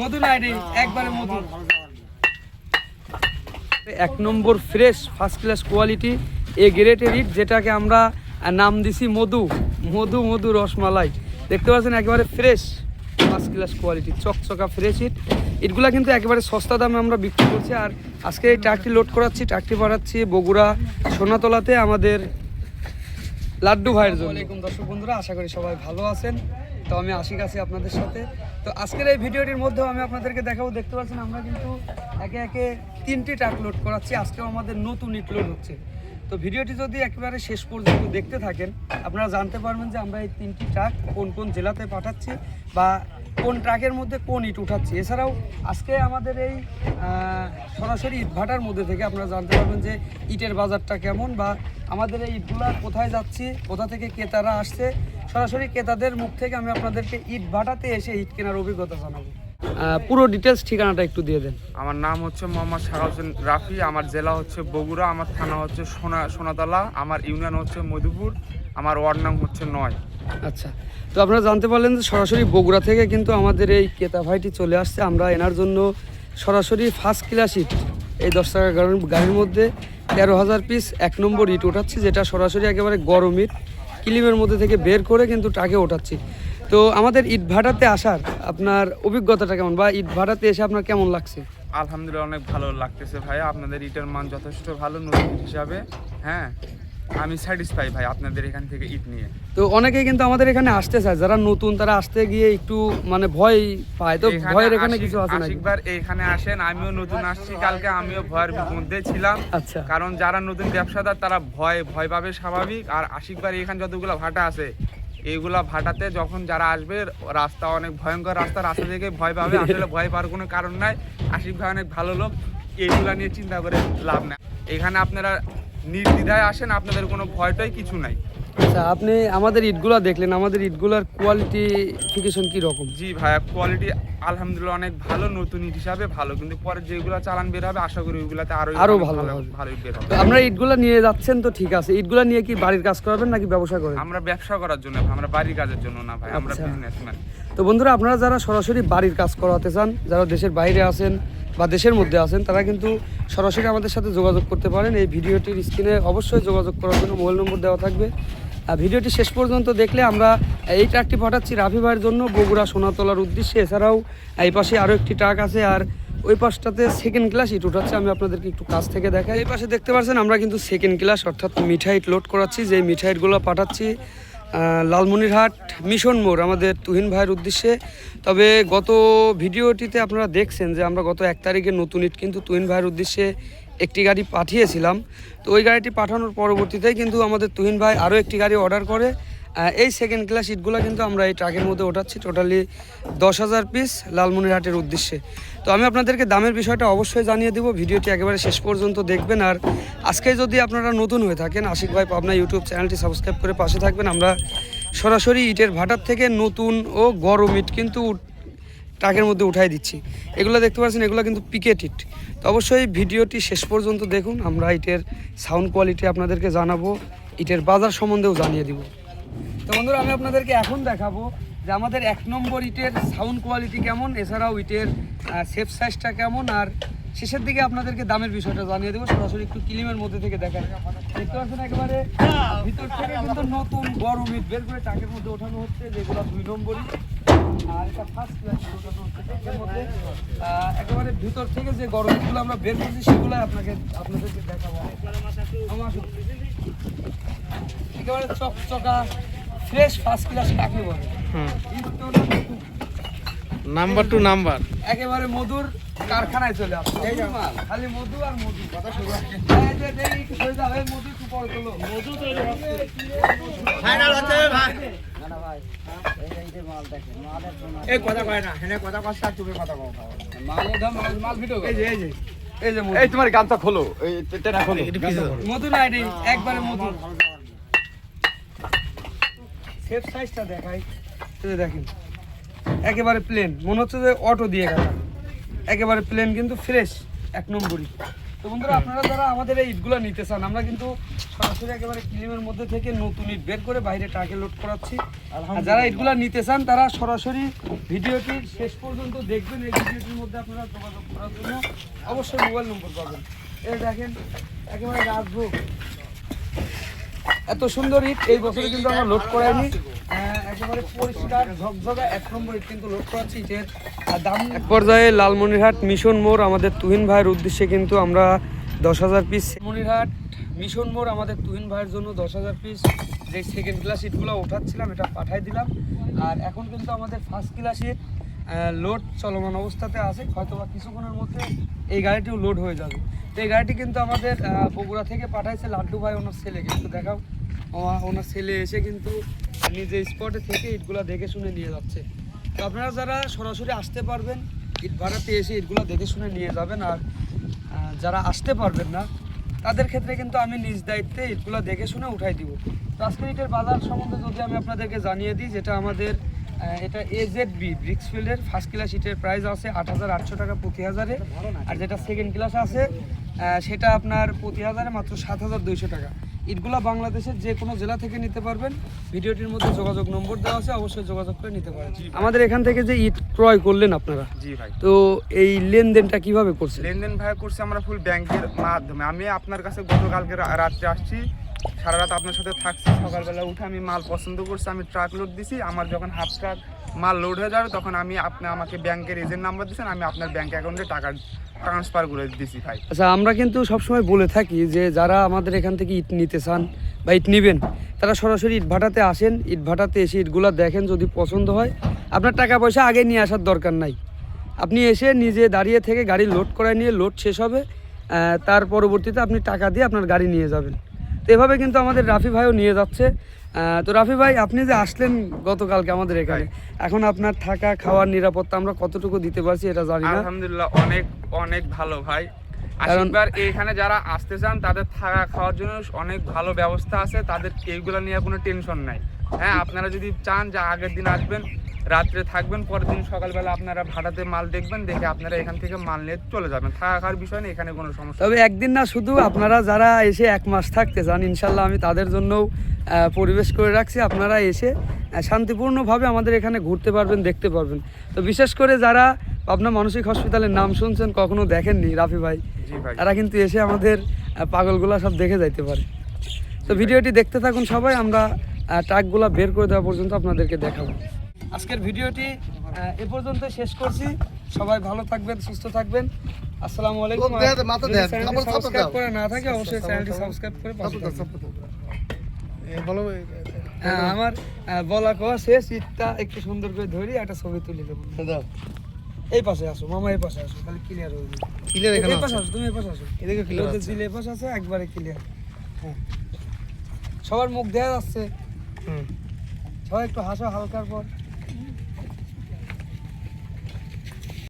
মধু নাইডি একবারে মধু এক number fresh first class quality এ গ্রেটের ইট, যেটাকে আমরা নাম দিছি মধু। মধু মধু রসমালাই। দেখতে পাচ্ছেন, একেবারে ফ্রেশ ফার্স্ট ক্লাস কোয়ালিটি চকচকা ফ্রেশ ইট। ইটগুলা কিন্তু একেবারে সস্তা দামে আমরা বিক্রি করছি। আর আজকে এই ট্রাকটি লোড করাচ্ছি ট্রাকটি পাঠাচ্ছি বগুড়া সোনাতলাতে আমাদের লাড্ডু ভাইয়ের জন্য। দর্শক বন্ধুরা, আশা করি সবাই ভালো আছেন। তো আমি আশিক আছি আপনাদের সাথে। তো আজকের এই ভিডিওটির মধ্যেও আমি আপনাদেরকে দেখাবো, দেখতে পাচ্ছেন আমরা কিন্তু একে একে তিনটি ট্রাক লোড করাচ্ছি। আজকেও আমাদের নতুন ইট লোড হচ্ছে। তো ভিডিওটি যদি একেবারে শেষ পর্যন্ত দেখতে থাকেন, আপনারা জানতে পারবেন যে আমরা এই তিনটি ট্রাক কোন কোন জেলাতে পাঠাচ্ছি বা কোন ট্রাকের মধ্যে কোন ইট উঠাচ্ছি। এছাড়াও আজকে আমাদের এই সরাসরি ইট ভাটার মধ্যে থেকে আপনারা জানতে পারবেন যে ইটের বাজারটা কেমন বা আমাদের এই ইটগুলা কোথায় যাচ্ছি, কোথা থেকে ক্রেতারা আসছে। সরাসরি ক্রেতাদের মুখ থেকে আমি আপনাদেরকে ইট ভাটাতে এসে ইট কেনার অভিজ্ঞতা জানাব। পুরো ডিটেলস ঠিকানাটা একটু দিয়ে দেন। আমার নাম হচ্ছে মোহাম্মদ হোসেন রাফি, আমার জেলা হচ্ছে বগুড়া, আমার থানা হচ্ছে সোনা সোনাতলা, আমার ইউনিয়ন হচ্ছে মধুপুর, আমার ওয়ার্ড নাম হচ্ছে নয়। আচ্ছা তো আপনারা জানতে পারলেন যে সরাসরি বগুড়া থেকে কিন্তু আমাদের এই ক্রেতা ভাইটি চলে আসছে। আমরা এনার জন্য সরাসরি ফার্স্ট ক্লাস ইট এই দশ টাকা গাড়ির মধ্যে তেরো হাজার পিস এক নম্বর ইট ওঠাচ্ছি, যেটা সরাসরি একেবারে গরম ইট, কিলিমের মধ্যে থেকে বের করে কিন্তু টাকে ওঠাচ্ছি। তো আমাদের ইট ভাটাতে আসার আপনার অভিজ্ঞতাটা কেমন বা ইট ভাটাতে এসে আপনার কেমন লাগছে? আলহামদুলিল্লাহ, অনেক ভালো লাগতেছে ভাই আপনাদের ইটের মান যথেষ্ট ভালো, নতুন হিসাবে হ্যাঁ। আমি স্যাটিসফাই ভাই আপনাদের এখান থেকে ইট নিয়ে। তো অনেকেই কিন্তু আমাদের এখানে আসতে চায় যারা নতুন তারা আসতে গিয়ে একটু মানে ভয় পায়। তো ভয়ের এখানে কিছু আছে নাকি? আশিকবার এখানে আসেন আমিও নতুন আসছি কালকে আমিও ভয়ের মধ্যে ছিলাম। আচ্ছা। কারণ যারা নতুন ব্যবসাদার তারা ভয় ভয় পাবে স্বাভাবিক। আর আশিকবার এখানে যতগুলো ভাটা আছে এইগুলা ভাটাতে যখন যারা আসবে রাস্তা অনেক ভয়ঙ্কর রাস্তা রাস্তা থেকে ভয় পাবে। আসলে ভয় পাওয়ার কোনো কারণ নাই। আশিক ভাই অনেক ভালো লোক এইগুলা নিয়ে চিন্তা করে লাভ নাই। এখানে আপনারা নির্দ্বিধায় আসেন আপনাদের কোনো ভয়টাই কিছু নাই। আচ্ছা আপনি আমাদের ইটগুলা দেখলেন আমাদের ইটগুলার কোয়ালিটিফিকেশন কি রকম? জি ভাইয়া কোয়ালিটি আলহামদুলিল্লাহ অনেক ভালো নতুন ইট হিসাবে ভালো কিন্তু পরে যেগুলো চালান বের হবে আশা করি ওইগুলাতে আরও আরও ভালো। ভালো বের হবে। আপনারা ইটগুলা নিয়ে যাচ্ছেন তো ঠিক আছে ইটগুলা নিয়ে কি বাড়ির কাজ করবেন নাকি ব্যবসা করেন? আমরা ব্যবসা করার জন্য আমরা বাড়ির কাজের জন্য না ভাই আমরা আচ্ছা। বিজনেসম্যান তো বন্ধুরা আপনারা যারা সরাসরি বাড়ির কাজ করাতে চান যারা দেশের বাইরে আছেন বা দেশের মধ্যে আছেন, তারা কিন্তু সরাসরি আমাদের সাথে যোগাযোগ করতে পারেন। এই ভিডিওটির স্ক্রিনে অবশ্যই যোগাযোগ করার জন্য মোবাইল নম্বর দেওয়া থাকবে। আর ভিডিওটি শেষ পর্যন্ত দেখলে আমরা এই ট্রাকটি পাঠাচ্ছি রাফি ভাইয়ের জন্য বগুড়া সোনাতলার উদ্দেশ্যে। এছাড়াও, এই পাশে আরও একটি ট্রাক আছে আর ওই পাশটাতে সেকেন্ড ক্লাস ইট উঠাচ্ছে। আমি আপনাদেরকে একটু কাছ থেকে দেখাই। এই পাশে দেখতে পাচ্ছেন, আমরা কিন্তু সেকেন্ড ক্লাস অর্থাৎ মিঠাইট লোড করাচ্ছি। যে মিঠাইটগুলো পাঠাচ্ছি লালমনিরহাট মিশন মোড়, আমাদের তুহিন ভাইয়ের উদ্দেশ্যে। তবে গত ভিডিওটিতে আপনারা দেখছেন যে আমরা গত এক তারিখে নতুন ইট কিন্তু তুহিন ভাইয়ের উদ্দেশ্যে একটি গাড়ি পাঠিয়েছিলাম। তো ওই গাড়িটি পাঠানোর পরবর্তীতেই কিন্তু আমাদের তুহিন ভাই আরও একটি গাড়ি অর্ডার করে। এই সেকেন্ড ক্লাস ইটগুলো কিন্তু আমরা এই ট্রাকের মধ্যে ওঠাচ্ছি টোটালি দশ হাজার পিস লালমনিরহাটের উদ্দেশ্যে। তো আমি আপনাদেরকে দামের বিষয়টা অবশ্যই জানিয়ে দেবো, ভিডিওটি একেবারে শেষ পর্যন্ত দেখবেন। আর আজকে যদি আপনারা নতুন হয়ে থাকেন, আশিক ভাই পাবনা ইউটিউব চ্যানেলটি সাবস্ক্রাইব করে পাশে থাকবেন, আমরা সরাসরি ইটের ভাটার থেকে নতুন ও গরম ইট কিন্তু ট্রাকের মধ্যে উঠাই দিচ্ছি। এগুলো দেখতে পাচ্ছেন, এগুলো কিন্তু পিকেট ইট। তো অবশ্যই ভিডিওটি শেষ পর্যন্ত দেখুন, আমরা ইটের সাউন্ড কোয়ালিটি আপনাদেরকে জানাব, ইটের বাজার সম্বন্ধেও জানিয়ে দিব। তো বন্ধুরা, আমি আপনাদেরকে এখন দেখাবো যে আমাদের এক নম্বর ইটের সাউন্ড কোয়ালিটি কেমন, এছাড়াও ইটের সেফ সাইজটা কেমন, আর শেষের দিকে আপনাদেরকে দামের বিষয়টা জানিয়ে দেবো। সরাসরি একটু কিলিমের মধ্যে থেকে দেখা দেখতে পাচ্ছেন একেবারে ভিতর থেকে কিন্তু নতুন গরম ইট। বের করে টাকের মধ্যে ওঠানো হচ্ছে, যেগুলো দুই নম্বরই। আর এটা ফার্স্ট ক্লাস মধ্যে। একেবারে ভিতর থেকে যে গরম ইটগুলো আমরা বের করছি সেগুলো আপনাকে, আপনাদেরকে দেখাবো। একেবারে চকচকা ফ্রেশ ফার্স্ট ক্লাস কাকে বলে। নাম্বার টু নাম্বার একেবারে মধুর কারখানায় চলে আসছে। খালি মধু আর মধু। কথা শুরু এই যে দেখি একটু সরে মধু একটু তোলো। মধু তৈরি হচ্ছে। ফাইনাল হচ্ছে ভাই। এই কথা কয় না হেনে কথা কষ্ট আর তুমি কথা কও। মাল মাল- মাল ভিডিও এই যে, এই যে, এই যে মধু। এই তোমার গানটা খোলো। এই টেনা খোলো। মধু না এটি, একবারে মধু সেফ সাইজটা দেখাই। দেখেন একেবারে প্লেন মনে হচ্ছে যে অটো দিয়ে কাটা। একেবারে প্লেন কিন্তু ফ্রেশ এক নম্বরই। তো বন্ধুরা আপনারা যারা আমাদের এই ইটগুলো নিতে চান আমরা কিন্তু সরাসরি একেবারে ক্লিমের মধ্যে থেকে নতুন ইট বের করে বাইরে ট্রাকে লোড করাচ্ছি। আর যারা ইটগুলো নিতে চান তারা সরাসরি ভিডিওটির শেষ পর্যন্ত দেখবেন। এই ভিডিওটির মধ্যে আপনারা যোগাযোগ করার জন্য অবশ্যই মোবাইল নম্বর পাবেন। এটা দেখেন একেবারে রাজভোগ। এত সুন্দর ইট এই বছরে কিন্তু আমরা লোড করাইনি। একেবারে পরিষ্কার ঝকঝকে এক নম্বর ইট কিন্তু লোড করাচ্ছি আহ, দাম এক পর্যায়ে লালমনিরহাট মিশন মোড় আমাদের তুহিন ভাইয়ের উদ্দেশ্যে কিন্তু আমরা দশ হাজার পিস মনিরহাট মিশন মোড় আমাদের তুহিন ভাইয়ের জন্য দশ হাজার পিস যে সেকেন্ড ক্লাস ইটগুলো ওঠাচ্ছিলাম এটা পাঠাই দিলাম। আর এখন কিন্তু আমাদের ফার্স্ট ক্লাস ইট লোড চলমান অবস্থাতে আছে। হয়তো বা কিছুক্ষণের মধ্যে এই গাড়িটিও লোড হয়ে যাবে। তো এই গাড়িটি কিন্তু আমাদের বগুড়া থেকে পাঠাইছে লাড্ডু ভাই ওনার ছেলে। কিন্তু দেখাও। ওনার ছেলে এসে কিন্তু নিজে স্পটে থেকে ইটগুলো দেখে শুনে নিয়ে যাচ্ছে। তো আপনারা যারা সরাসরি আসতে পারবেন, ইট ভাড়াতে এসে ইটগুলো দেখে শুনে নিয়ে যাবেন আর যারা আসতে পারবেন না, তাদের ক্ষেত্রে কিন্তু আমি নিজ দায়িত্বে ইটগুলো দেখে শুনে উঠাই দিব। তো আজকের ইটের বাজার সম্বন্ধে যদি আমি আপনাদেরকে জানিয়ে দিই, যেটা আমাদের এটা এজেড বি ব্রিক্সফিল্ডের ফার্স্ট ক্লাস ইটের প্রাইস আছে আট হাজার আটশো টাকা প্রতি হাজারে। আর যেটা সেকেন্ড ক্লাস আছে সেটা আপনার প্রতি হাজারে মাত্র সাত হাজার দুইশো টাকা। ইটগুলা বাংলাদেশের যে কোনো জেলা থেকে নিতে পারবেন। ভিডিওটির মধ্যে যোগাযোগ নম্বর দেওয়া আছে অবশ্যই যোগাযোগ করে নিতে পারেন। আমাদের এখান থেকে যে ইট ক্রয় করলেন আপনারা জি ভাই। তো এই লেনদেনটা কীভাবে করছেন? লেনদেন ভাই করছে আমরা ফুল ব্যাংকের মাধ্যমে। আমি আপনার কাছে গতকালকে রাত্রে আসছি সারা রাত আপনার সাথে থাকছি সকালবেলা উঠে আমি মাল পছন্দ করছি আমি ট্রাক লোড দিছি আমার যখন হাফ ট্রাক মাল লোড হয়ে যাবে, তখন আমি আপনি আমাকে ব্যাংকের এজেন্ট নাম্বার দিয়েছেন আমি আপনার ব্যাংক অ্যাকাউন্টে টাকা ট্রান্সফার করে দিছি ভাই। আচ্ছা আমরা কিন্তু সবসময় বলে থাকি যে যারা আমাদের এখান থেকে ইট নিতে চান বা ইট নেবেন, তারা সরাসরি ইট ভাটাতে আসেন, ইট ভাটাতে এসে ইটগুলো দেখেন যদি পছন্দ হয়। আপনার টাকা পয়সা আগে নিয়ে আসার দরকার নাই। আপনি এসে নিজে দাঁড়িয়ে থেকে গাড়ি লোড করায় নিয়ে লোড শেষ হবে তার পরবর্তীতে আপনি টাকা দিয়ে আপনার গাড়ি নিয়ে যাবেন। তো এভাবে কিন্তু আমাদের রাফি ভাইও নিয়ে যাচ্ছে। তো রাফি ভাই আপনি যে আসলেন গতকালকে আমাদের এখানে এখন আপনার থাকা খাওয়ার নিরাপত্তা আমরা কতটুকু দিতে পারছি এটা জানি না। আলহামদুলিল্লাহ অনেক অনেক ভালো ভাই। কারণ- এখানে যারা আসতে চান তাদের থাকা খাওয়ার জন্য অনেক ভালো ব্যবস্থা আছে তাদের এইগুলো নিয়ে কোনো টেনশন নাই। হ্যাঁ আপনারা যদি চান যে আগের দিন আসবেন রাত্রে থাকবেন পরের দিন সকালবেলা আপনারা ভাড়াতে মাল দেখবেন দেখে আপনারা এখান থেকে মাল নিয়ে চলে যাবেন। থাকার বিষয় নেই এখানে কোনো সমস্যা তবে একদিন না শুধু আপনারা যারা এসে এক মাস থাকতে চান ইনশাল্লাহ আমি তাদের জন্যও পরিবেশ করে রাখছি। আপনারা এসে শান্তিপূর্ণভাবে আমাদের এখানে ঘুরতে পারবেন দেখতে পারবেন। তো বিশেষ করে যারা আপনার মানসিক হসপিটালের নাম শুনছেন কখনো দেখেননি রাফি ভাই? তারা কিন্তু এসে আমাদের পাগলগুলা সব দেখে যাইতে পারে। তো ভিডিওটি দেখতে থাকুন সবাই আমরা ট্রাকগুলা বের করে দেওয়া পর্যন্ত আপনাদেরকে দেখাবো। আজকের ভিডিওটি এ পর্যন্ত শেষ করছি। সবাই ভালো থাকবেন সুস্থ থাকবেন। আসসালামু আলাইকুম। সাবস্ক্রাইব করে না থাকে অবশ্যই চ্যানেলটি সাবস্ক্রাইব করে। বলো হ্যাঁ, আমার বলা কওয়া শেষ ইটটা একটু সুন্দর করে ধরি একটা ছবি তুলে দেবো। এই পাশে আসো মামা এই পাশে আসো তাহলে ক্লিয়ার হয়ে যাবে। ক্লিয়ার এখানে এই পাশে আছে। আসো তুমি এই পাশে আসো। এদিকে clear দিলে এই পাশে আছে একবারে ক্লিয়ার হ্যাঁ। সবার মুখ দেখা যাচ্ছে। হুম। সবাই একটু হাসো হালকার পর।